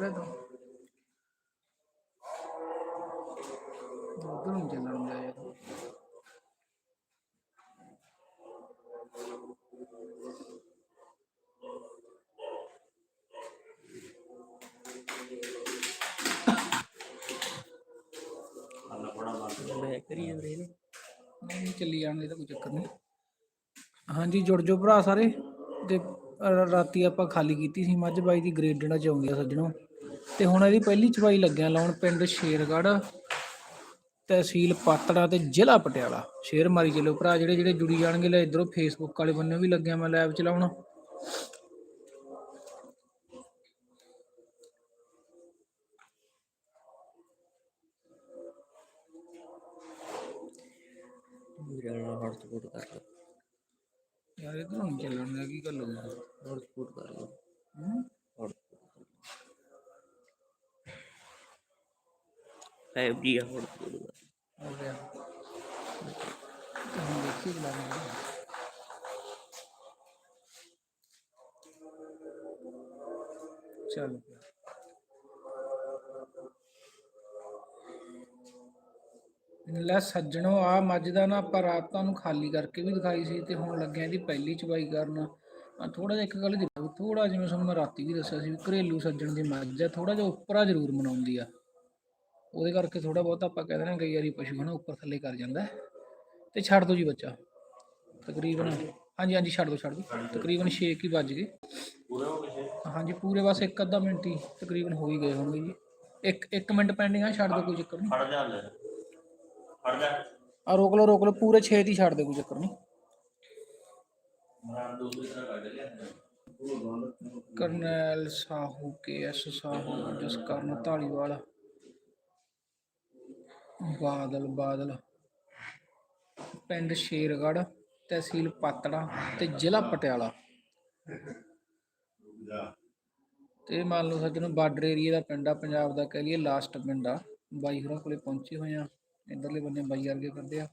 ਤੂੰ ਉਧਰ ਨੂੰ ਚੱਲਣ ਜਾ ਯਾਰ ਬੈਕ ਕਰੀ ਜਾਂਦੇ ਨੇ। ਨਹੀਂ ਚੱਲੀ ਜਾਣ ਦੇ ਤਾਂ ਕੋਈ ਚੱਕਰ ਨਹੀਂ। ਹਾਂਜੀ ਜੁੜ ਜੋ ਭਰਾ ਸਾਰੇ। ਤੇ ਰਾਤੀ ਆਪਾਂ ਖਾਲੀ ਕੀਤੀ ਸੀ ਮੱਝ ਬਾਈ ਦੀ ਗ੍ਰੇਡਣਾ ਚ ਆਉਂਦੀ ਆ ਸੱਜਣੋ। ਤੇ ਹੁਣ ਇਹਦੀ ਪਹਿਲੀ ਚਵਾਈ ਲੱਗਿਆ ਲਾਉਣ ਪਿੰਡ ਸ਼ੇਰਗੜ੍ਹ ਤਹਿਸੀਲ ਪਾਤੜਾ ਤੇ ਜ਼ਿਲ੍ਹਾ ਪਟਿਆਲਾ। ਸ਼ੇਰ ਮਾਰੀ ਚਲੋ ਭਰਾ ਜਿਹੜੇ ਜਿਹੜੇ ਜੁੜੀ ਜਾਣਗੇ ਲੈ ਇਧਰੋਂ ਫੇਸਬੁੱਕ ਵਾਲੇ ਬੰਨੇ ਵੀ ਲੱਗਿਆ ਮੈਂ ਲਾਈਵ ਚਲਾਉਣ। ਹੌਟਸਪੌਟ ਕਰ ਲਓ ਯਾਰ ਇਧਰੋਂ ਚੱਲਣ ਦਾ ਕੀ ਗੱਲ ਹੋ ਗਈ? ਹੌਟਸਪੌਟ ਕਰ ਲਓ। ਹੂੰ? 5G ਆ ਹੌਟਸਪੌਟ ਹੋ ਗਿਆ। ਹੁਣ ਦੇਖੀ ਚਲਾਵਾਂਗੇ ਚੱਲ। ਲੈ ਸੱਜਣੋ, ਆ ਮੱਝ ਦਾ ਨਾ ਆਪਾਂ ਰਾਤ ਤੁਹਾਨੂੰ ਖਾਲੀ ਕਰਕੇ ਵੀ ਦਿਖਾਈ ਸੀ ਤੇ ਹੁਣ ਲੱਗਿਆ ਇਹਦੀ ਪਹਿਲੀ ਚਵਾਈ ਕਰਨ। ਥੋੜਾ ਜਿਹਾ ਇੱਕ ਗੱਲ ਥੋੜਾ ਜਿਵੇਂ ਤੁਹਾਨੂੰ ਮੈਂ ਰਾਤੀ ਵੀ ਦੱਸਿਆ ਸੀ ਘਰੇਲੂ ਸੱਜਣ ਦੀ ਮੱਝ ਆ ਥੋੜਾ ਜਿਹਾ ਉੱਪਰਾ ਜ਼ਰੂਰ ਮਨਾਉਂਦੀ ਆ। ਉਹਦੇ ਕਰਕੇ ਥੋੜਾ ਬਹੁਤ ਆਪਾਂ ਕਹਿੰਦੇ ਨਾ ਕਈ ਵਾਰੀ ਪਸ਼ੂ ਹਨਾ ਉੱਪਰ ਥੱਲੇ ਕਰ ਜਾਂਦਾ। ਤੇ ਛੱਡ ਦੋ ਜੀ ਬੱਚਾ। ਤਕਰੀਬਨ ਹਾਂਜੀ ਹਾਂਜੀ ਛੱਡ ਦੋ ਛੱਡ ਦੋ ਤਕਰੀਬਨ 6 ਕੀ ਵੱਜ ਗਏ। ਹਾਂਜੀ ਪੂਰੇ ਬਸ ਇੱਕ ਅੱਧਾ ਮਿੰਟ ਹੀ ਤਕਰੀਬਨ ਹੋ ਹੀ ਗਏ ਹੋਣਗੇ ਜੀ। ਇੱਕ ਇੱਕ ਮਿੰਟ ਪੈਂਡਿੰਗ ਆ ਛੱਡ ਦੋ ਕੋਈ ਚੱਕਰ ਨਹੀਂ। ਫੜ ਜਾ ਲੈ। ਫੜ ਜਾ। ਆ ਰੋਕ ਲਓ ਰੋਕ ਲਓ ਪੂਰੇ 6 ਦੀ ਛੱਡ ਦੇ ਕੋਈ ਚੱਕਰ ਨਹੀਂ। ਮੈਂ ਦੂਸਰੀ ਤਰ੍ਹਾਂ ਕੱਢ ਲਿਆ। Karnail Sahu K S Sahu Jaskaran Dhaliwal Badal Badal. ਪਿੰਡ ਸ਼ੇਰਗੜ੍ਹ, ਤਹਿਸੀਲ ਪਾਤੜਾ ਤੇ ਜ਼ਿਲ੍ਹਾ ਪਟਿਆਲਾ। ਤੇ ਮੰਨ ਲਓ ਸੱਜਣੋ, ਬਾਰਡਰ ਏਰੀਆ ਦਾ ਪਿੰਡ ਆ, ਪੰਜਾਬ ਦਾ ਕਹਿ ਲਈਏ ਲਾਸਟ ਪਿੰਡ ਆ। ਬਾਈ ਹੋਰਾਂ ਕੋਲੇ ਪਹੁੰਚੇ ਹੋਏ ਆ। ਇਧਰਲੇ ਬੰਨੇ ਬਾਈ ਵਰਗੇ ਕਰਦੇ ਆ।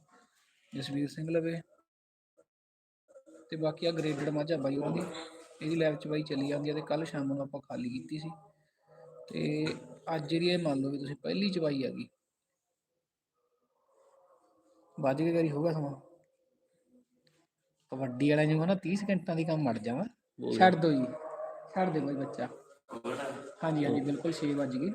ਜਸਵੀਰ ਸਿੰਘ ਲਵੇ। ਤੇ ਬਾਕੀ ਆ ਗ੍ਰੇਡਡ ਮਾਝਾ ਬਾਈ ਹੋਰਾਂ ਦੀ। ਇਹਦੀ ਲੈਬ ਚ ਬਾਈ ਚੱਲੀ ਜਾਂਦੀ ਆ ਤੇ ਕੱਲ ਸ਼ਾਮ ਨੂੰ ਆਪਾਂ ਖਾਲੀ ਕੀਤੀ ਸੀ। ਤੇ ਅੱਜ ਜਿਹੜੀ ਇਹ ਮੰਨ ਲਓ ਵੀ ਤੁਸੀਂ ਪਹਿਲੀ ਚਵਾਈ ਆ ਗਈ। ਵੱਜ ਕੇ ਕਰੀ ਹੋਗਾ ਸਮਾਂ। ਕਬੱਡੀ ਵਾਲਿਆਂ ਨੂੰ ਨਾ 30 ਸਕਿੰਟਾਂ ਦੀ ਕੰਮ ਮੜ ਜਾਵਾਂ। ਛੱਡ ਦੋ ਜੀ। ਛੱਡ ਦੇ ਬਾਈ ਬੱਚਾ। ਹਾਂਜੀ ਹਾਂਜੀ ਬਿਲਕੁਲ 6 ਵੱਜ ਗਏ।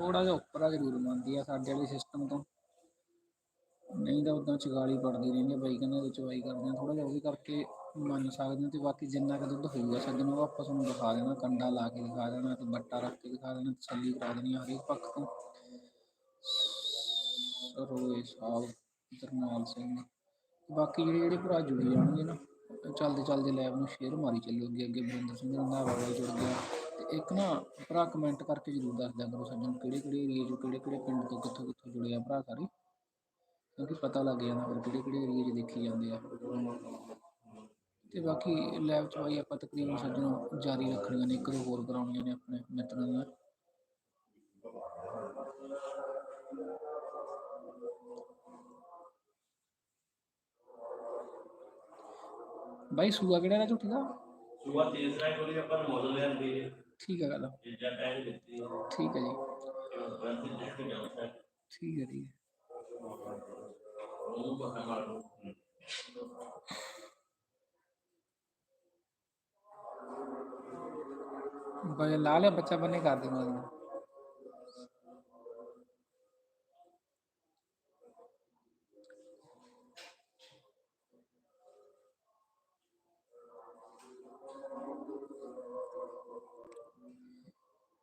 ਥੋੜਾ ਜਿਹਾ ਉੱਪਰ ਆ ਜ਼ਰੂਰ ਮੰਨਦੀ ਆ ਸਾਡੇ ਵਾਲੇ ਸਿਸਟਮ ਤੋਂ। ਨਹੀਂ ਤਾਂ ਉਦਾਂ ਚਗਾਲੀ ਪੜਦੀ ਰਹਿੰਦੀ ਆ ਬਾਈ, ਕਹਿੰਦੇ ਉਹਦੇ ਚਵਾਈ ਕਰਦੇ ਆ। ਥੋੜਾ ਜਿਹਾ ਉਹਦੇ ਕਰਕੇ ਮੰਨ ਸਕਦੇ ਹਾਂ ਤੇ ਬਾਕੀ ਜਿੰਨਾ ਕੁ ਦੁੱਧ ਹੋਊਗਾ ਸੱਜਣੋ ਨੂੰ ਆਪਾਂ ਤੁਹਾਨੂੰ ਦਿਖਾ ਦੇਣਾ, ਕੰਡਾ ਲਾ ਕੇ ਦਿਖਾ ਦੇਣਾ, ਤੇ ਬੱਟਾ ਰੱਖ ਕੇ ਦਿਖਾ ਦੇਣਾ, ਤਸੱਲੀ ਕਰਾ ਦੇਣੀ ਆ ਹਰੇਕ ਪੱਖ ਤੋਂ। ਸਰੋਏ ਸਾਹਿਬ, ਜਰਨੈਲ ਸਿੰਘ। ਬਾਕੀ ਜਿਹੜੇ ਜਿਹੜੇ ਭਰਾ ਜੁੜੇ ਜਾਣਗੇ ਨਾ, ਚੱਲਦੇ ਚੱਲਦੇ ਲੈਬ ਨੂੰ ਸ਼ੇਅਰ ਮਾਰੀ ਚੱਲੋ ਅੱਗੇ ਅੱਗੇ ਬਰਿੰਦਰ ਸਿੰਘ ਰੰਧਾਵਾ ਜੁੜ ਗਿਆ। ਇੱਕ ਨਾ ਭਰਾ ਕਮੈਂਟ ਕਰਕੇ ਜਰੂਰ ਦੱਸ ਦਿਆ ਕਰੋ ਸੱਜਣ, ਕਿਹੜੇ ਕਿਹੜੇ ਏਰੀਏ ਚੋਂ ਕਿਹੜੇ ਕਿਹੜੇ ਪਿੰਡ ਤੋਂ ਕਿੱਥੋਂ ਕਿੱਥੋਂ ਜੁੜੇ ਆ ਭਰਾ ਸਾਰੇ? ਕਿਉਂਕਿ ਪਤਾ ਲੱਗ ਜਾਂਦਾ ਫਿਰ ਕਿਹੜੇ ਕਿਹੜੇ ਏਰੀਏ 'ਚ ਦੇਖੀ ਜਾਂਦੇ ਆ। ਤੇ ਬਾਕੀ ਲੈਬ ਚ ਬਾਈ ਆਪਾਂ ਤਕਰੀਬਨ ਸੱਜਣੋਂ ਜਾਰੀ ਰੱਖਣੀਆਂ ਨੇ, ਇੱਕ ਦੋ ਹੋਰ ਕਰਾਉਣੀਆਂ ਨੇ ਆਪਣੇ ਮਿੱਤਰਾਂ ਦੀਆਂ। ਬਾਈ ਸੂਆ ਕਿਹੜਾ ਨਾ ਝੂਠੀ ਦਾ? ਸੁਬਾ ਤੀਸਰਾ ਕੋਲੀ ਆਪਾਂ ਨੂੰ ਮੁੱਲ ਲੈਂਦੀ ਹੈ ਠੀਕ ਹੈ ਗੱਲ। ਠੀਕ ਹੈ ਜੀ। ਠੀਕ ਹੈ ਠੀਕ ਉਹ ਬਖਾ ਮਾਰੋ ਹੈ ਬਾਈ ਲਾ ਲਿਆ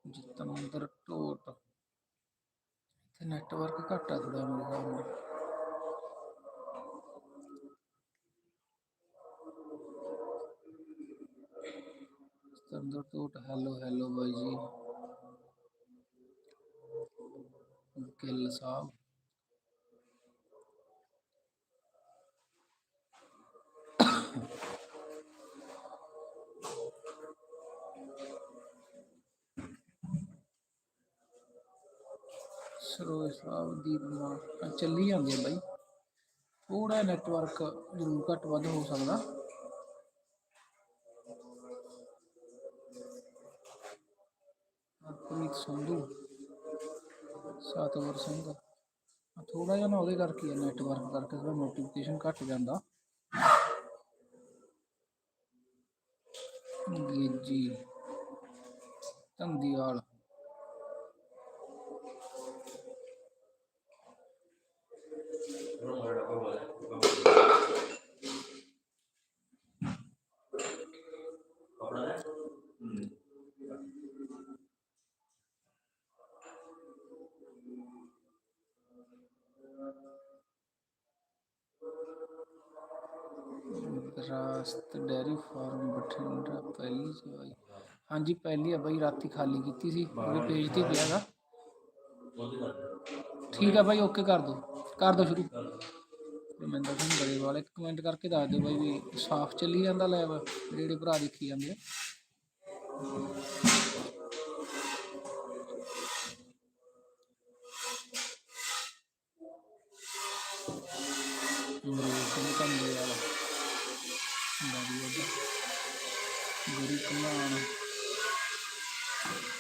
ਬੱਚਾ ਟੋਟ ਇੱਥੇ ਨੈਟਵਰਕ ਘੱਟ ਆ ਥੋੜਾ ਮੇਰੇ ਹਿਸਾਬ ਨਾਲ। ਜਤਿੰਦਰ ਢੋਟ ਹੈਲੋ ਹੈਲੋ ਬਾਈ ਜੀ। ਗਿੱਲ ਸਾਹਿਬ। ਸਰੋਜ ਸਾਹਿਬ ਦੀ ਮਾਂ ਚੱਲੀ ਜਾਂਦੀ ਹੈ ਬਾਈ। ਥੋੜਾ ਨੈਟਵਰਕ ਜ਼ਰੂਰ ਘੱਟ ਵੱਧ ਹੋ ਸਕਦਾ। ਹਰਪ੍ਰੀਤ ਸੰਧੂ ਸਤਵਰ ਸਿੰਘ। ਥੋੜਾ ਜਿਹਾ ਨਾ ਉਹਦੇ ਕਰਕੇ ਨੈਟਵਰਕ ਕਰਕੇ ਥੋੜਾ ਨੋਟੀਫਿਕੇਸ਼ਨ ਘੱਟ ਜਾਂਦਾ। ਜੀ ਧੰਦੀਵਾਲ ਉਹਨੂੰ ਮਰਦਾ ਕੋਈ ਕਪੜਾ ਹੈ ਹੂੰ ਰਾਸਤ ਡੈਰੀ ਫਾਰਮ ਬਠਿੰਡਾ ਪਹਿਲੀ ਜਵਾਈ ਹਾਂਜੀ, ਪਹਿਲੀ ਆ ਬਾਈ, ਰਾਤੀ ਖਾਲੀ ਕੀਤੀ ਸੀ। ਉਹਦੇ ਪੇਜ ਤੇ ਪਿਆਗਾ ਠੀਕ ਆ ਬਾਈ ਓਕੇ ਕਰ ਦੋ। ਕਰ ਦੋ ਸ਼ੁਰੂ। ਰਮਿੰਦਰ ਸਿੰਘ ਗਰੇਵਾਲ, ਇੱਕ ਕਮੈਂਟ ਕਰਕੇ ਦੱਸ ਦਿਓ ਬਾਈ ਵੀ ਸਾਫ਼ ਚੱਲੀ ਜਾਂਦਾ ਲੈਬ ਜਿਹੜੇ ਭਰਾ ਦੇਖੀ ਜਾਂਦੇ ਆ। ਅਮਰੀਕ ਸਿੰਘ ਕੰਦੇ ਵਾਲਾ ਗੁਰੀ ਕਮਾਨ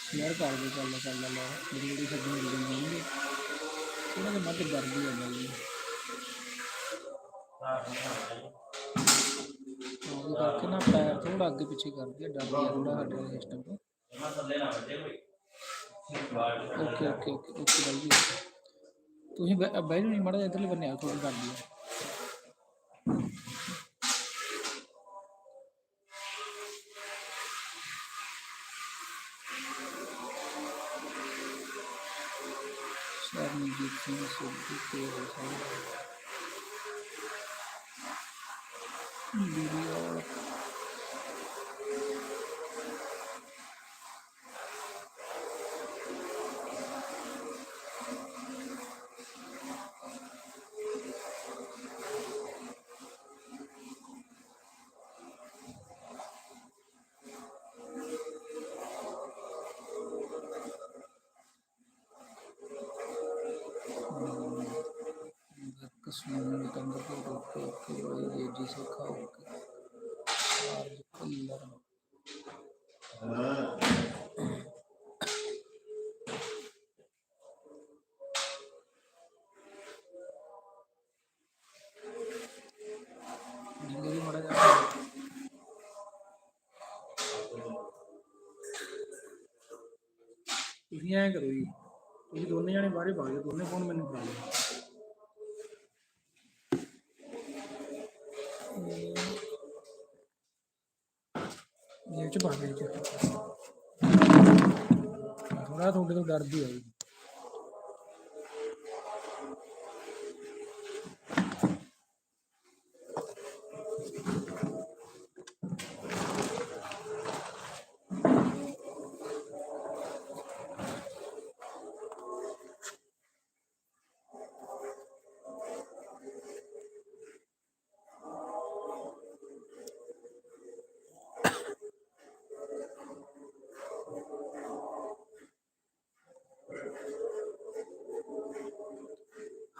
ਸ਼ੇਅਰ ਕਰ ਦੇ ਚੱਲ ਚੱਲ ਲਾ ਜਿਹੜੀ ਜਿਹੜੀ ਸੱਜਣ ਮਿਲ ਜਾਣਗੇ ਥੋੜਾ ਜਿਹਾ ਮੱਝ ਡਰਦੀ ਆ ਬਾਈ ਉਹਦੇ ਕਰਕੇ ਨਾ ਪੈਰ ਥੋੜਾ ਅੱਗੇ ਪਿੱਛੇ ਕਰਦੀ ਆ ਡਰਦੀ ਆ ਥੋੜਾ ਸਾਡੇ ਵਾਲੇ ਸਿਸਟਮ ਤੋਂ ਇਹਨਾਂ ਥੱਲੇ ਨਾ ਬੈਠੇ ਕੋਈ ਬਾਹਰ ਓਕੇ ਓਕੇ ਓਕੇ ਓਕੇ ਬਾਈ ਜੀ ਤੁਸੀਂ ਬਹਿ ਬਹਿ ਜਾਓ ਜੀ ਮਾੜਾ ਜਿਹਾ ਇੱਧਰਲੇ ਬੰਨੇ ਆ ਥੋੜੀ ਕਰਦੀ ਆ ਸ਼ਰਨਜੀਤ ਸਿੰਘ ਸਿੱਧੂ ਤੇ ਹੋ ਸਕਦਾ ਵੀਡੀਓ ਕਸੂਰ ਕੰਦਰ ਕੋ ਰੋਕੇ ਓਕੇ ਬਾਈ ਜੀ ਜੀ ਸਿਖਾ ਓਕੇ ਚਾਰਜ ਕਲਰ ਜਿੰਦਗੀ ਮੜਾ ਜਾ ਤੁਸੀਂ ਐਂ ਕਰੋ ਜੀ, ਤੁਸੀਂ ਦੋਨੇ ਜਾਣੇ ਬਾਹਰੇ ਭਾਗ ਜਾਓ, ਦੋਨੇ ਫੋਨ ਮੈਨੂੰ ਫੜਾ ਲਓ ਡਰਦੀ ਆ ਜੀ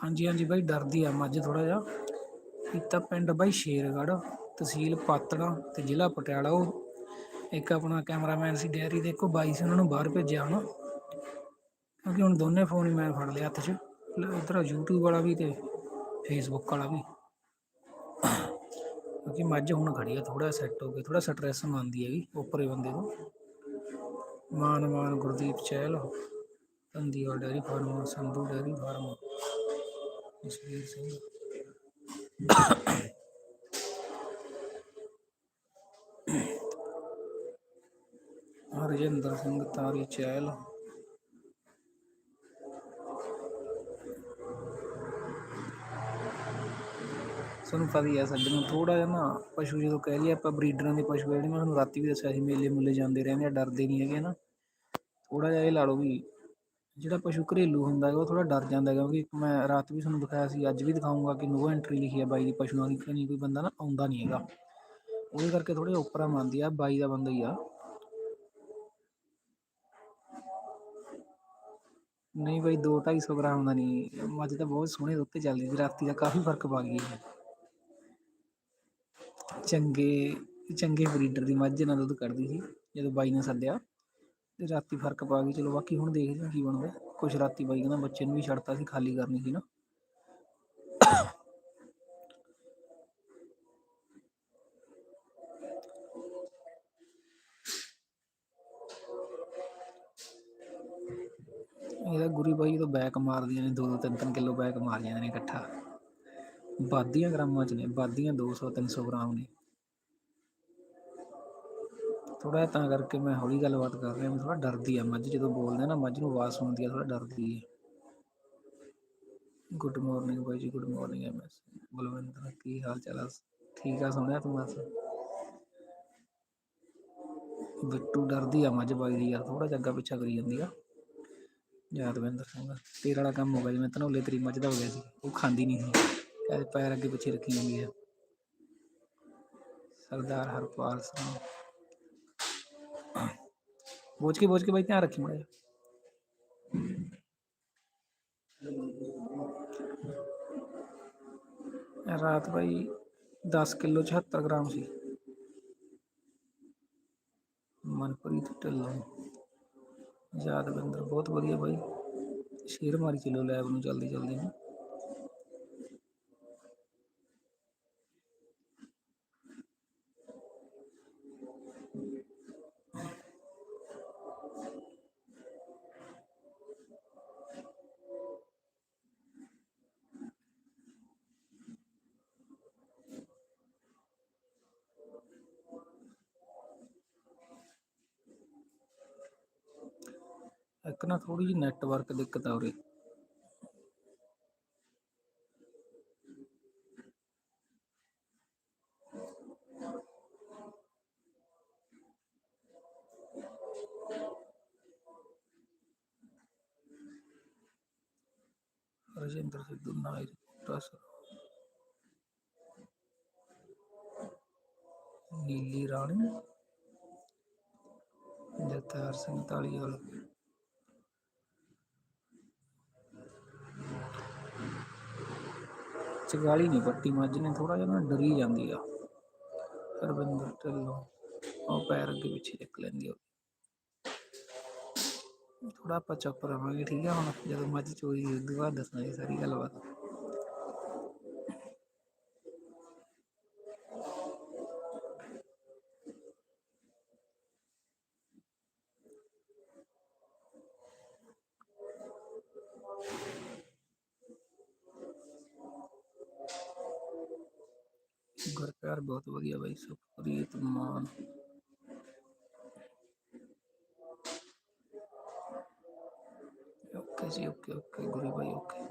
ਹਾਂਜੀ ਹਾਂਜੀ ਬਾਈ, ਡਰਦੀ ਆ ਮੱਝ ਥੋੜਾ ਜਿਹਾ। ਕੀਤਾ ਪਿੰਡ ਬਾਈ ਸ਼ੇਰਗੜ੍ਹ, ਤਹਿਸੀਲ ਪਾਤੜਾ ਤੇ ਜ਼ਿਲ੍ਹਾ ਪਟਿਆਲਾ। ਉਹ ਇੱਕ ਆਪਣਾ ਕੈਮਰਾਮੈਨ ਸੀ, ਡੈਰੀ ਦੇ ਇੱਕੋ ਬਾਈ ਸੀ, ਉਹਨਾਂ ਨੂੰ ਬਾਹਰ ਭੇਜਿਆ ਹੁਣ। ਕਿਉਂਕਿ ਹੁਣ ਦੋਨੇ ਫੋਨ ਹੀ ਮੈਂ ਫੜ ਲਿਆ ਹੱਥ 'ਚ। ਇਧਰ YouTube ਵਾਲਾ ਵੀ ਤੇ Facebook ਵਾਲਾ ਵੀ। ਕਿਉਂਕਿ ਮੱਝ ਹੁਣ ਖੜੀ ਆ ਥੋੜਾ ਸੈੱਟ ਹੋ ਗਿਆ ਥੋੜਾ ਸਟ੍ਰੈਸ ਮੰਨਦੀ ਹੈਗੀ, ਉੱਪਰੇ ਬੰਦੇ ਨੂੰ। Mann Mann Gurdeep Chahal, Dhandiwal dairy farm, Sandhu dairy farm. Jasvir Singh. Harjinder Singh Tari Chahal. ਸਾਨੂੰ ਪਤਾ ਹੀ ਆ ਸਾਡੇ ਨੂੰ ਥੋੜਾ ਜਿਹਾ ਨਾ ਪਸ਼ੂ ਜਦੋਂ ਕਹਿ ਲਈਏ ਆਪਾਂ ਬਰੀਡਰਾਂ ਦੇ ਪਸ਼ੂ ਆ ਜਿਹੜੇ ਮੈਂ ਤੁਹਾਨੂੰ ਰਾਤੀ ਵੀ ਦੱਸਿਆ ਸੀ, ਮੇਲੇ ਮੁੱਲੇ ਜਾਂਦੇ ਰਹਿੰਦੇ ਆ, ਡਰਦੇ ਨਹੀਂ ਹੈਗੇ ਨਾ। ਥੋੜਾ ਜਿਹਾ ਇਹ ਲਾ ਲਓ ਵੀ ਜਿਹੜਾ ਪਸ਼ੂ ਘਰੇਲੂ ਹੁੰਦਾ ਹੈਗਾ, ਉਹ ਥੋੜਾ ਡਰ ਜਾਂਦਾ ਹੈਗਾ, ਕਿਉਂਕਿ ਮੈਂ ਰਾਤ ਵੀ ਤੁਹਾਨੂੰ ਦਿਖਾਇਆ ਸੀ, ਅੱਜ ਵੀ ਦਿਖਾਊਂਗਾ ਕਿ ਨੋ ਐਂਟਰੀ ਲਿਖੀ ਹੈ ਬਾਈ ਦੀ ਪਸ਼ੂਆਂ ਦੀ ਨਹੀਂ, ਕੋਈ ਬੰਦਾ ਨਾ ਆਉਂਦਾ ਨਹੀਂ ਹੈਗਾ। ਉਹਦੇ ਕਰਕੇ ਥੋੜੇ ਉੱਪਰਾਂ ਮੰਨਦੀ ਆ, ਬਾਈ ਦਾ ਬੰਦਾ ਹੀ ਆ। ਨਹੀਂ ਬਾਈ 2 250 ਗ੍ਰਾਮ ਦਾ ਨਹੀਂ ਮੱਝ ਤਾਂ ਬਹੁਤ ਸੋਹਣੇ ਦੁੱਧ ਤੇ ਚੱਲਦੀ ਸੀ, ਰਾਤੀ ਦਾ ਕਾਫੀ ਫ਼ਰਕ ਪਾ ਗਈ ਇਹ। ਚੰਗੇ ਚੰਗੇ ਬਰੀਡਰ ਦੀ ਮੱਝ ਨਾਲ ਦੁੱਧ ਕੱਢਦੀ ਸੀ, ਜਦੋਂ ਬਾਈ ਨੇ ਸੱਦਿਆ। ਤੇ ਰਾਤੀ ਫ਼ਰਕ ਪਾ ਗਈ, ਚਲੋ ਬਾਕੀ ਹੁਣ ਦੇਖਦੇ ਹਾਂ ਕੀ ਬਣਦਾ। ਕੁਛ ਰਾਤੀ ਬਾਈ ਕਹਿੰਦਾ ਬੱਚੇ ਨੂੰ ਵੀ ਛੱਡਤਾ ਸੀ, ਖਾਲੀ ਕਰਨੀ ਸੀ ਨਾ। ਇਹਦਾ ਗੁਰੀ ਬਾਈ ਜਦੋਂ ਬੈਕ ਮਾਰਦੀਆਂ ਨੇ 2-2 3-3 ਕਿਲੋ ਬੈਕ ਮਾਰ ਜਾਂਦੇ ਨੇ ਇਕੱਠਾ। ਵਾਧੀਆਂ ਗ੍ਰਾਮਾਂ ਚ ਨੇ, ਵਾਧੀਆਂ 200 300 ਗ੍ਰਾਮ ਨੇ। ਥੋੜਾ ਤਾਂ ਕਰਕੇ ਮੈਂ ਹੌਲੀ ਗੱਲਬਾਤ ਕਰ ਰਿਹਾ ਮੈਂ ਥੋੜਾ ਡਰਦੀ ਆ ਮੱਝ, ਜਦੋਂ ਬੋਲਦੇ ਆ ਨਾ ਮੱਝ ਨੂੰ ਆਵਾਜ਼ ਸੁਣਦੀ ਆ ਥੋੜਾ ਡਰਦੀ ਹੈ ਗੁੱਡ ਮਾਰਨਿੰਗ ਬਾਈ ਜੀ ਗੁੱਡ ਮਾਰਨਿੰਗ ਐਮਐਸ ਬਲਵਿੰਦਰ, ਕੀ ਹਾਲ ਚਾਲ ਆ? ਠੀਕ ਆ, ਸੁਣਿਆ ਤੂੰ ਬਸ? ਬਿੱਟੂ ਡਰਦੀ ਆ ਮੱਝ ਬਾਈ ਦੀ ਯਾਰ ਥੋੜਾ ਜਿਹਾ ਅੱਗਾ ਪਿੱਛਾ ਕਰੀ ਜਾਂਦੀ ਆ। ਯਾਦਵਿੰਦਰ ਸਿੰਘ, ਤੇਰੇ ਵਾਲਾ ਕੰਮ ਹੋ ਗਿਆ ਜਿਵੇਂ ਧਨੌਲੇ ਤੇਰੀ ਮੱਝ ਦਾ ਹੋ ਗਿਆ ਸੀ ਉਹ ਖਾਂਦੀ ਨਹੀਂ ਸੀ। ਕਹਿੰਦੇ ਪੈਰ ਅੱਗੇ ਪਿੱਛੇ ਰੱਖੀ ਜਾਂਦੀ ਆ। ਸਰਦਾਰ ਹਰਪਾਲ ਸਿੰਘ। ਬੋਝ ਕੇ ਬੋਝ ਕੇ ਬਾਈ ਧਿਆਨ ਰੱਖੀ ਮੜਾ ਰਾਤ ਬਾਈ 10 ਕਿਲੋ 74 ਗ੍ਰਾਮ ਸੀ ਮਨਪ੍ਰੀਤ ਢਿੱਲੋਂ ਯਾਦਵਿੰਦਰ ਬਹੁਤ ਵਧੀਆ ਬਾਈ ਸ਼ੇਰ ਮਾਰੀ ਚਲੋ ਲੈਬ ਨੂੰ ਜਲਦੀ ਜਲਦੀ ਨੂੰ ਇੱਕ ਨਾ ਥੋੜੀ ਜਿਹੀ ਨੈਟਵਰਕ ਦਿੱਕਤ ਆ ਉਰੇ। ਰਜਿੰਦਰ ਸਿੱਧੂ ਨਾਇਰ ਟਸ। ਨੀਲੀ ਰਾਣੀ। ਜਤਾਰ ਸਿੰਘ ਧਾਲੀਵਾਲ। ਚਗਾਲੀ ਨਹੀਂ ਪੱਟੀ ਮੱਝ ਨੇ ਥੋੜਾ ਜਿਹਾ ਨਾ ਡਰੀ ਜਾਂਦੀ ਆ। ਰਵਿੰਦਰ ਢਿੱਲੋਂ ਉਹ ਪੈਰ ਅੱਗੇ ਪਿੱਛੇ ਚੱਕ ਲੈਂਦੀ ਆ। ਥੋੜਾ ਆਪਾਂ ਚੁੱਪ ਰਵਾਂਗੇ ਠੀਕ ਆ ਹੁਣ? ਜਦੋਂ ਮੱਝ ਚੋਈ ਉਸ ਤੋਂ ਬਾਅਦ ਦੱਸਾਂਗੇ ਸਾਰੀ ਗੱਲਬਾਤ। ਘਰ ਪਿਆਰ ਬਹੁਤ ਵਧੀਆ ਬਾਈ ਸੁਖਪ੍ਰੀਤ ਮਾਨ ਓਕੇ ਜੀ ਓਕੇ ਓਕੇ ਗੁਰੂ ਭਾਈ ਓਕੇ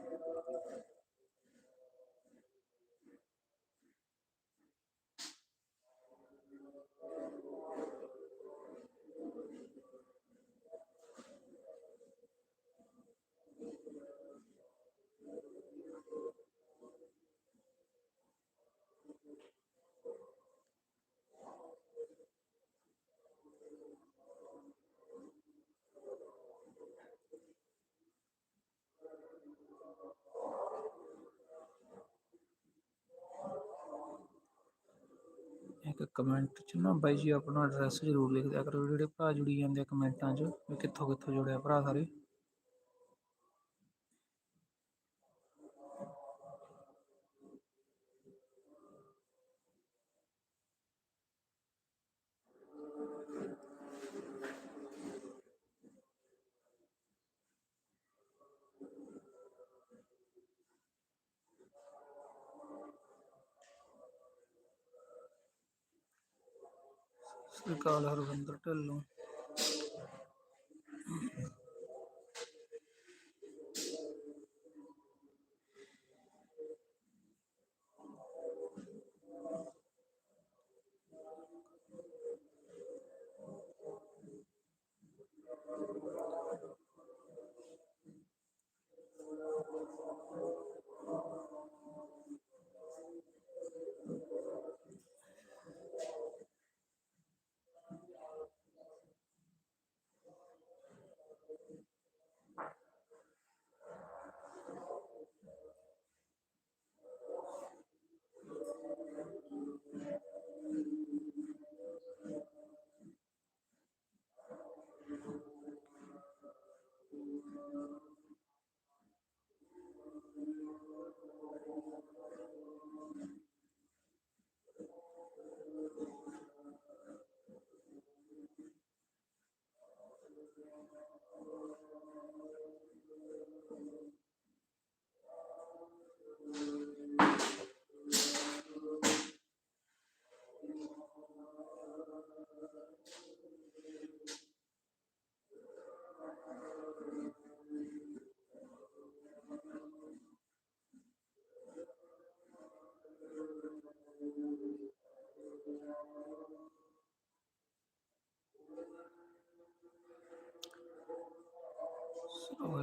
ਇੱਕ ਕਮੈਂਟ ਚ ਨਾ ਬਾਈ ਜੀ ਆਪਣਾ ਐਡਰੈਸ ਜ਼ਰੂਰ ਲਿਖ ਦਿਆ ਕਰੋ। ਜਿਹੜੇ ਭਰਾ ਜੁੜੀ ਜਾਂਦੇ ਆ ਕਮੈਂਟਾਂ 'ਚ, ਵੀ ਕਿੱਥੋਂ ਕਿੱਥੋਂ ਜੁੜਿਆ ਭਰਾ ਸਾਰੇ। ਸਤਿ ਸ਼੍ਰੀ ਅਕਾਲ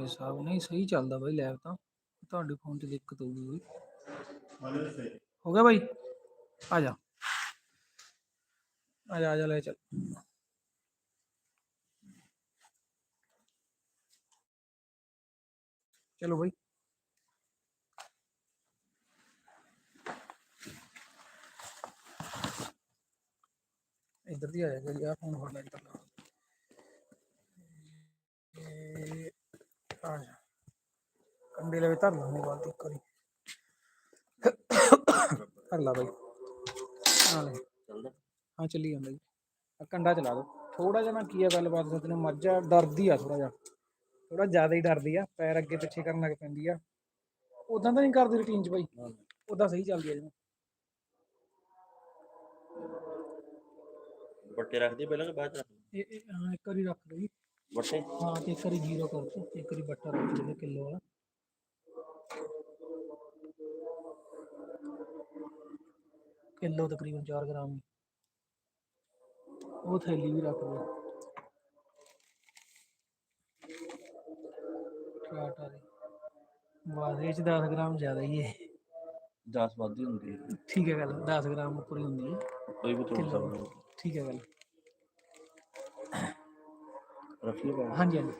ਹਰਵਿੰਦਰ ਢਿੱਲੋਂ ਓਏ ਸਾਹਿਬ ਨਹੀਂ ਸਹੀ ਚੱਲਦਾ ਬਾਈ ਲੈਬ ਤਾਂ ਤੁਹਾਡੇ ਫੋਨ 'ਚ ਦਿੱਕਤ ਹੋਊਗੀ ਕੋਈ ਹੋ ਗਿਆ ਬਾਈ ਆ ਜਾ ਆ ਜਾ ਆ ਜਾ ਲੈ ਚੱਲ ਚਲੋ ਬਾਈ ਇੱਧਰ ਦੀ ਆ ਜਾਏਗਾ ਜੀ ਆ ਫੋਨ ਫੜਨਾ ਇੱਧਰ ਲਾ ਇਹ ਆ ਜਾ। ਕੰਡੇ ਲਵੇ ਧਰ ਲਾ ਮੋਬਾਈਲ ਤੇ ਇੱਕ ਵਾਰੀ। ਧਰ ਲਾ ਬਾਈ। ਆ ਲੈ। ਚੱਲਦਾ। ਹਾਂ ਚੱਲੀ ਜਾਂਦਾ ਜੀ। ਆ ਕੰਡਾ ਚਲਾ ਦੋ। ਥੋੜਾ ਜਿਹਾ ਨਾ ਕੀ ਆ ਗੱਲਬਾਤ ਸੱਚ ਨੇ ਮੱਝ ਡਰਦੀ ਆ ਥੋੜਾ ਜਿਹਾ। ਥੋੜਾ ਜ਼ਿਆਦਾ ਹੀ ਡਰਦੀ ਆ। ਪੈਰ ਅੱਗੇ ਪਿੱਛੇ ਕਰਨ ਲੱਗ ਪੈਂਦੀ ਆ। ਉਦਾਂ ਤਾਂ ਨਹੀਂ ਕਰਦੀ ਰੁਟੀਨ ਚ ਬਾਈ। ਉਦਾਂ ਸਹੀ ਚੱਲਦੀ ਆ ਜਿਵੇਂ ਬੱਟੇ ਰੱਖਦੀ ਪਹਿਲਾਂ ਕਿ ਬਾਅਦ ਚ ਰੱਖਦੀ ਇਹ ਇਹ ਹਾਂ ਇੱਕ ਵਾਰੀ ਰੱਖ ਦੋ ਜੀ ਬੱਟੇ ਹਾਂ ਤੇ ਇੱਕ ਵਾਰੀ ਜ਼ੀਰੋ ਕਰ ਦੋ ਇੱਕ ਵਾਰੀ ਬੱਟਾ ਰੱਖ ਦੋ ਕਿਲੋ ਵਾਲਾ ਕਿਲੋ ਤਕਰੀਬਨ 4 ਗ੍ਰਾਮ ਉਹ ਥੈਲੀ ਵੀ ਰੱਖ ਦੋ ਟਾਟਾ ਦੀ ਬਾਅਦ ਵਿੱਚ 10 ਗ੍ਰਾਮ ਜ਼ਿਆਦਾ ਹੀ ਹੈ 10 ਵੱਧੀ ਹੁੰਦੀ ਹੈ ਠੀਕ ਹੈ ਗੱਲ 10 ਗ੍ਰਾਮ ਉੱਪਰ ਹੀ ਹੁੰਦੀ ਹੈ। ਕੋਈ ਵੀ ਤੋੜ ਕਿਲੋ ਸਕਦਾ ਠੀਕ ਹੈ ਗੱਲ ਰੱਖ ਲਈ ਬਾਅਦ ਹਾਂਜੀ ਹਾਂਜੀ।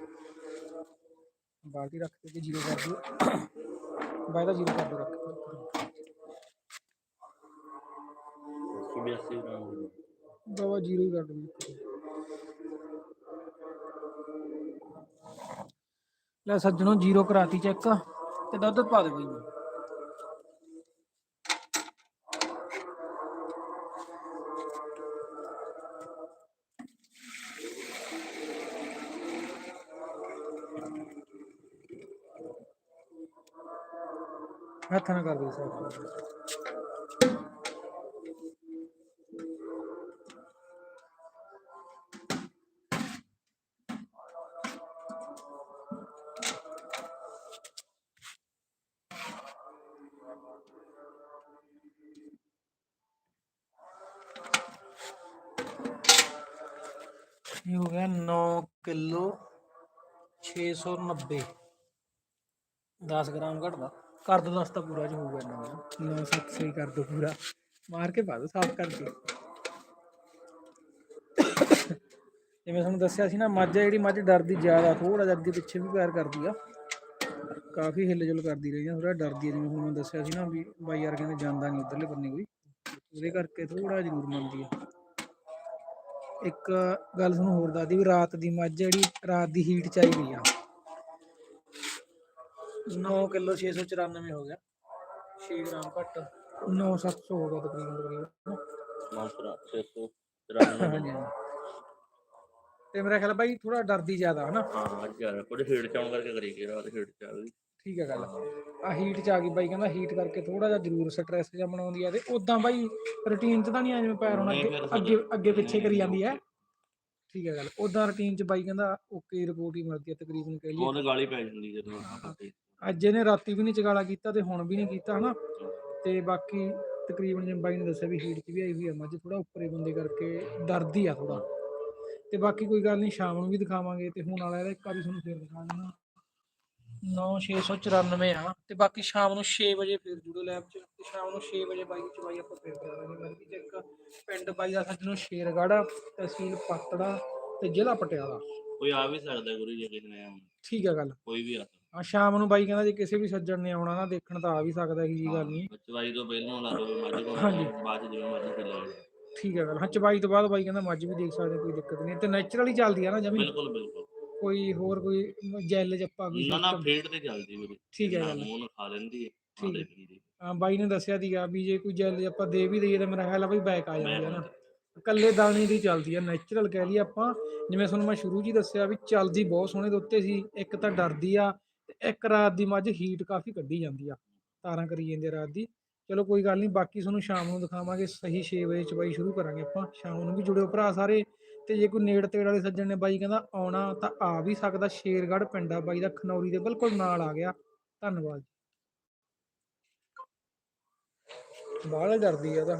ਬਾਲਟੀ ਰੱਖ ਕੇ ਜੀਰੋ ਕਰ ਦਿਓ। ਬਾਈ ਦਾ ਜੀਰੋ ਕਰ ਦਿਓ ਰੱਖ ਕੇ। ਸੁਬਹ 80 ਗ੍ਰਾਮ ਬਾਬਾ ਜੀਰੋ ਹੀ ਕਰ ਦਿਓ। ਲੈ ਸੱਜਣੋ ਜੀਰੋ ਕਰਾਤੀ ਚੈੱਕ ਤੇ ਦੁੱਧ ਪਾ ਦੇ ਬਈ ਹੱਥ ਨਾ ਕਰ ਦੇ ਸਾਫ਼ ਇਹ ਹੋ ਗਿਆ 9 ਕਿਲੋ 690 10 ਗ੍ਰਾਮ ਘਟਦਾ ਕਰ ਦੋ ਦਸ ਤਾਂ ਪੂਰਾ ਚ ਹੋਊਗਾ ਇੰਨਾ 9 7 ਸਹੀ ਕਰ ਦੋ ਪੂਰਾ। ਮਾਰ ਕੇ ਪਾ ਦੋ ਸਾਫ਼ ਕਰਕੇ। ਜਿਵੇਂ ਤੁਹਾਨੂੰ ਦੱਸਿਆ ਸੀ ਨਾ ਮੱਝ ਜਿਹੜੀ ਮੱਝ ਡਰਦੀ ਜ਼ਿਆਦਾ ਥੋੜਾ ਜਿਹਾ ਅੱਗੇ ਪਿੱਛੇ ਵੀ ਪੈਰ ਕਰਦੀ ਆ। ਕਾਫੀ ਹਿੱਲ ਜੁਲ ਕਰਦੀ ਰਹੀ ਆ ਥੋੜਾ ਡਰਦੀ ਆ ਜਿਵੇਂ ਹੁਣ ਮੈਂ ਦੱਸਿਆ ਸੀ ਨਾ ਵੀ ਬਾਈ ਯਾਰ ਕਹਿੰਦੇ ਜਾਂਦਾ ਨਹੀਂ ਉਧਰਲੇ ਬੰਨੇ ਕੋਈ। ਉਹਦੇ ਕਰਕੇ ਥੋੜਾ ਜ਼ਰੂਰ ਮੰਨਦੀ ਆ। ਇੱਕ ਗੱਲ ਤੁਹਾਨੂੰ ਹੋਰ ਦੱਸਦੀ ਵੀ ਰਾਤ ਦੀ ਮੱਝ ਜਿਹੜੀ ਰਾਤ ਦੀ ਹੀਟ ਚ ਆਈ ਗਈ ਆ। 9 ਕਿਲੋ 694 ਹੋ ਗਿਆ। 6 ਗ੍ਰਾਮ ਘੱਟ। 9 700 ਹੋ ਗਿਆ ਤਕਰੀਬਨ ਤਕਰੀਬਨ। ਮਾਸਰਾ 693 ਹਾਂਜੀ ਹਾਂਜੀ। ਤੇ ਮੇਰਾ ਖਿਆਲ ਆ ਬਾਈ ਥੋੜਾ ਡਰਦੀ ਜ਼ਿਆਦਾ ਹਨਾ? ਹਾਂ ਯਾਰ ਕੁਝ ਹੀਟ ਚਾਉਣ ਕਰਕੇ ਕਰੀ ਗਈ ਰਾਤ ਹੀਟ ਚ ਆ ਗਈ। ਠੀਕ ਹੈ ਗੱਲ। ਆ ਹੀਟ ਚ ਆ ਗਈ ਬਾਈ ਕਹਿੰਦਾ ਹੀਟ ਕਰਕੇ ਥੋੜਾ ਜਿਹਾ ਜ਼ਰੂਰ ਸਟ੍ਰੈਸ ਜਿਹਾ ਬਣਾਉਂਦੀ ਆ ਤੇ ਉਦਾਂ ਬਾਈ ਰੁਟੀਨ ਚ ਤਾਂ ਨਹੀਂ ਆ ਜਿਵੇਂ ਪੈਰ ਹੁਣ ਅੱਗੇ ਅੱਗੇ ਪਿੱਛੇ ਕਰੀ ਜਾਂਦੀ ਹੈ ਠੀਕ ਹੈ ਗੱਲ। ਉਦਾਂ ਰੁਟੀਨ ਚ ਬਾਈ ਕਹਿੰਦਾ ਓਕੇ ਰਿਪੋਰਟ ਹੀ ਮਿਲਦੀ ਹੈ ਤਕਰੀਬਨ ਕਹਿ ਉਹਦੇ ਗਾਲੀ ਪੈ ਜਾਂਦੀ ਜਦੋਂ ਆਪਾਂ ਅੱਜ ਇਹਨੇ ਰਾਤੀ ਵੀ ਨਹੀਂ ਚਗਾਲਾ ਕੀਤਾ ਤੇ ਹੁਣ ਵੀ ਨਹੀਂ ਕੀਤਾ ਹਨਾ? ਤੇ ਬਾਕੀ ਤਕਰੀਬਨ ਜਿਵੇਂ ਬਾਈ ਨੇ ਦੱਸਿਆ ਵੀ ਹੀਟ 'ਚ ਵੀ ਆਈ ਹੋਈ ਆ ਮੱਝ ਥੋੜਾ ਉੱਪਰੇ ਬੰਦੇ ਕਰਕੇ ਡਰਦੀ ਆ ਥੋੜਾ ਤੇ ਬਾਕੀ ਕੋਈ ਗੱਲ ਨਹੀਂ ਸ਼ਾਮ ਨੂੰ ਵੀ ਦਿਖਾਵਾਂਗੇ ਤੇ ਹੁਣ ਵਾਲਾ ਇਹਦਾ ਇੱਕ ਵਾਰੀ ਤੁਹਾਨੂੰ ਫੇਰ ਦਿਖਾ ਦੇਣਾ 9694 ਆ। ਤੇ ਬਾਕੀ ਸ਼ਾਮ ਨੂੰ 6 ਵਜੇ ਫੇਰ ਜੁੜੋ ਲੈਬ 'ਚ ਤੇ ਸ਼ਾਮ ਨੂੰ 6 ਵਜੇ ਬਾਈ ਦੀ ਚਵਾਈ ਆਪਾਂ ਫੇਰ ਕਰਾਂਗੇ। ਬਾਕੀ ਚੈੱਕ ਪਿੰਡ ਬਾਈ ਦਾ ਸੱਜਣੋਂ ਸ਼ੇਰਗੜ੍ਹ ਤਹਿਸੀਲ ਪਤੜਾ ਤੇ ਜ਼ਿਲ੍ਹਾ ਪਟਿਆਲਾ। ਕੋਈ ਆ ਵੀ ਸਕਦਾ ਗੁਰੂ ਜੀ ਕਿਸੇ ਨੇ। ਠੀਕ ਹੈ ਗੱਲ। ਕੋਈ ਵੀ ਆ ਸਕਦਾ। ਆ ਸ਼ਾਮ ਨੂੰ ਬਾਈ ਕਹਿੰਦਾ ਜੇ ਕਿਸੇ ਵੀ ਸੱਜਣ ਨੇ ਆਉਣਾ ਨਾ ਦੇਖਣ ਤਾਂ ਆ ਵੀ ਸਕਦਾ ਇਹ ਜੀ ਗੱਲ ਨਹੀਂ। ਚਵਾਈ ਤੋਂ ਪਹਿਲਾਂ ਲਾ ਲਓ ਮੱਝ ਕੋਲ ਹਾਂਜੀ। ਬਾਅਦ ਚ ਜਿਵੇਂ ਮਰਜ਼ੀ ਕਰ ਲਓ ਠੀਕ ਹੈ ਗੱਲ ਹਾਂ ਚਬਾਈ ਤੋਂ ਬਾਅਦ ਬਾਈ ਕਹਿੰਦਾ ਮੱਝ ਵੀ ਦੇਖ ਸਕਦੇ ਕੋਈ ਦਿੱਕਤ ਨਹੀਂ। ਤੇ ਨੇਚਰਲੀ ਚੱਲਦੀ ਆ ਨਾ ਜਮੀ। ਬਿਲਕੁਲ ਬਿਲਕੁਲ। ਕੋਈ ਹੋਰ ਕੋਈ ਜੈਲ ਜੱਪਾ ਕੋਈ ਨਾ ਨਾ system? ਫੇਡ ਤੇ ਚੱਲਦੀ ਵੀਰੇ ਠੀਕ ਹੈ ਨਾ ਗੱਲ। ਮੂੰਹ ਨੂੰ ਖਾ ਲੈਂਦੀ ਹੈ ਠੀਕ। ਹੈ। ਹਾਂ ਬਾਈ ਨੇ ਦੱਸਿਆ ਸੀਗਾ ਵੀ ਜੇ ਕੋਈ ਜੈਲ ਆਪਾਂ ਦੇ ਵੀ ਦਈਏ ਤਾਂ ਮੇਰਾ ਖਿਆਲ ਆ ਬਈ ਬੈਕ ਆ ਜਾਂਦੀ ਹੈ ਨਾ। ਇਕੱਲੇ ਦਾਣੇ ਦੀ ਚੱਲਦੀ ਆ ਨੈਚੁਰਲ ਕਹਿ ਲਈ ਆਪਾਂ। ਜਿਵੇਂ ਤੁਹਾਨੂੰ ਮੈਂ ਸ਼ੁਰੂ 'ਚ ਹੀ ਦੱਸਿਆ ਵੀ ਚੱਲਦੀ ਬਹੁਤ ਸੋਹਣੇ ਦੇ ਉੱਤੇ ਸੀ ਇੱਕ ਤਾਂ ਡਰਦੀ ਆ ਤੇ ਇੱਕ ਰਾਤ ਦੀ ਮੱਝ ਹੀਟ ਕਾਫੀ ਕੱਢੀ ਜਾਂਦੀ ਆ, ਤਾਰਾਂ ਕਰੀ ਜਾਂਦੀ ਰਾਤ ਦੀ। ਚਲੋ ਕੋਈ ਗੱਲ ਨਹੀਂ, ਬਾਕੀ ਤੁਹਾਨੂੰ ਸ਼ਾਮ ਨੂੰ ਦਿਖਾਵਾਂਗੇ, ਸਹੀ 6 ਵਜੇ ਚਬਾਈ ਸ਼ੁਰੂ ਕਰਾਂਗੇ ਆਪਾਂ, ਸ਼ਾਮ ਨੂੰ ਵੀ ਜੁੜਿਓ ਭਰਾ ਸਾਰੇ। ਤੇ ਜੇ ਕੋਈ ਨੇੜ ਤੇੜ ਵਾਲੇ ਸੱਜਣ ਨੇ ਬਾਈ ਕਹਿੰਦਾ ਆਉਣਾ ਤਾਂ ਆ ਵੀ ਸਕਦਾ, ਸ਼ੇਰਗੜ੍ਹ ਪਿੰਡ ਆ ਬਾਈ ਦਾ, ਖਨੌਰੀ ਦੇ ਬਿਲਕੁਲ ਨਾਲ ਆ ਗਿਆ। ਧੰਨਵਾਦ ਬਾਹਲਾ ਡਰਦੀ ਆ ਤਾਂ।